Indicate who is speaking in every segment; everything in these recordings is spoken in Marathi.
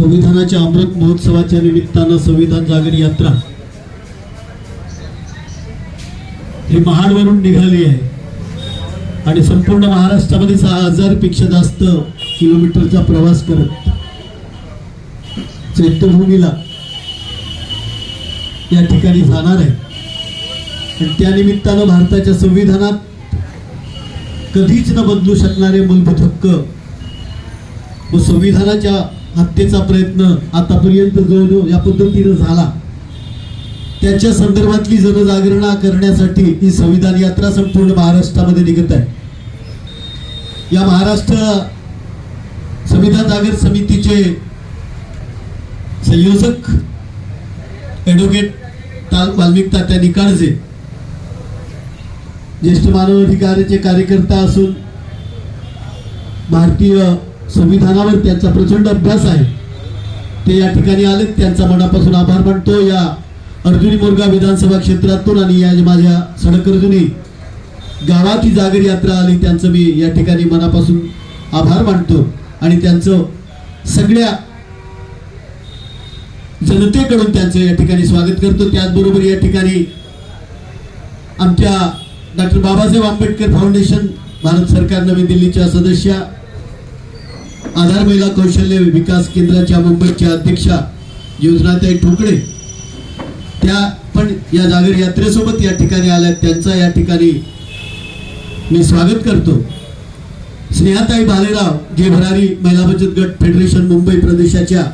Speaker 1: संविधानाच्या अमृत महोत्सवाच्या निमित्तानं संविधान जागर यात्रा. ही महाडवरून निघाली आहे. आणि संपूर्ण महाराष्ट्रामध्ये सहा हजारपेक्षा जास्त किलोमीटरचा प्रवास करत चैत्यभूमीला या ठिकाणी जाणार आहे. आणि त्यानिमित्तानं भारताच्या संविधानात कधीच न बदलू शकणारे मूलभूत हक्क व संविधानाच्या हत्येचा प्रयत्न आतापर्यंत जो जो या पद्धतीनं झाला. त्याच्या संदर्भातली जनजागरणा करण्यासाठी ही संविधान यात्रा संपूर्ण महाराष्ट्रामध्ये निघत आहे. या महाराष्ट्र संविधान जागर समितीचे संयोजक ॲडव्होकेट ताल वाल्मिक तात्या निकाळजे ज्येष्ठ मानवाधिकारीचे कार्यकर्ता असून भारतीय संविधानावर त्यांचा प्रचंड अभ्यास आहे. ते या ठिकाणी आले त्यांचा मनापासून आभार मानतो. या अर्जुनी मोरगा विधानसभा क्षेत्रातून आणि या माझ्या सडक अर्जुनी गावाची जागर यात्रा आली त्यांचं मी या ठिकाणी मनापासून आभार मानतो. आणि त्यांचं सगळ्या जनतेकडून त्यांचं या ठिकाणी स्वागत करतो. त्याचबरोबर या ठिकाणी आमच्या डॉक्टर बाबासाहेब आंबेडकर फाउंडेशन भारत सरकार नवी दिल्लीच्या सदस्या आधार महिला कौशल्य विकास केंद्राच्या मुंबईच्या अध्यक्षा योजनाताई ठोकळे. त्या पण या जागर यात्रेसोबत या ठिकाणी आल्या त्यांचा या ठिकाणी मी स्वागत करतो. स्नेहाताई भालेराव जे भरारी महिला बचत गट फेडरेशन मुंबई प्रदेशाच्या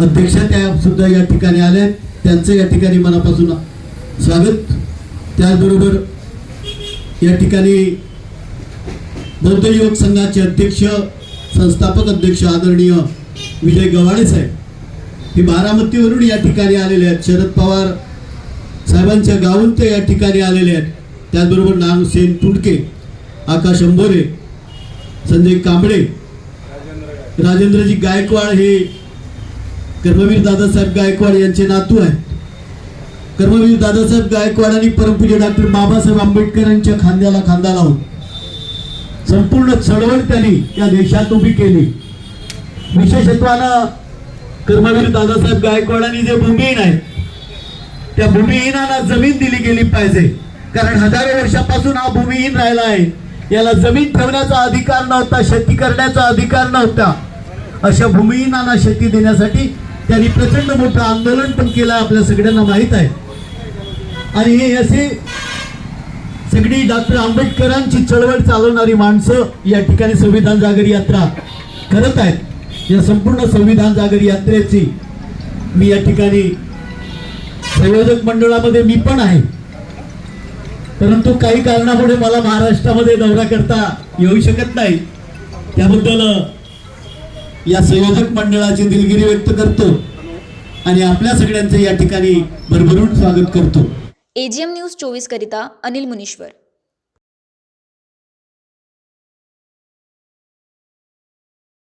Speaker 1: अध्यक्षा त्या सुद्धा या ठिकाणी आल्या आहेत. त्यांचं या ठिकाणी मनापासून स्वागत. त्याचबरोबर या ठिकाणी बौद्ध युवक संघाचे अध्यक्ष संस्थापक अध्यक्ष आदरणीय विजय गव्हाणे साहेब. हे बारामतीवरून या ठिकाणी आलेले आहेत. शरद पवार साहेबांच्या गावून ते या ठिकाणी आलेले आहेत. त्याचबरोबर नामसेन तुडके आकाश अंबोरे संजय कांबळे राजेंद्रजी गायकवाड हे कर्मवीर दादासाहेब गायकवाड यांचे नातू आहेत. कर्मवीर दादासाहेब गायकवाड आणि परमपूज्य डॉक्टर बाबासाहेब आंबेडकरांच्या खांद्याला खांदा लावून संपूर्ण चळवळ त्यांनी या देशात उभी केली. विशेषत्वानं कर्मवीर दादासाहेब गायकवाडांनी जे भूमिहीन आहेत त्या भूमिहीनांना जमीन दिली गेली पाहिजे. कारण हजारो वर्षापासून हा भूमिहीन राहिला आहे. याला जमीन ठेवण्याचा अधिकार नव्हता शेती करण्याचा अधिकार नव्हता. अशा भूमिहीनांना शेती देण्यासाठी त्यांनी प्रचंड मोठं आंदोलन पण केलं आपल्या सगळ्यांना माहीत आहे. आणि हे असे सगळी डॉक्टर आंबेडकरांची चळवळ चालवणारी माणसं या ठिकाणी संविधान जागर यात्रा करत आहेत. या संपूर्ण संविधान जागर यात्रेची मी या ठिकाणी संयोजक मंडळामध्ये मी पण आहे. परंतु काही कारणामुळे मला महाराष्ट्रामध्ये दौरा करता येऊ शकत नाही. त्याबद्दल या संयोजक मंडळाची दिलगिरी व्यक्त करतो आणि आपल्या सगळ्यांचं या ठिकाणी भरभरून स्वागत करतो.
Speaker 2: एजीएम न्यूज चोवीस करिता अनिल मुनीश्वर.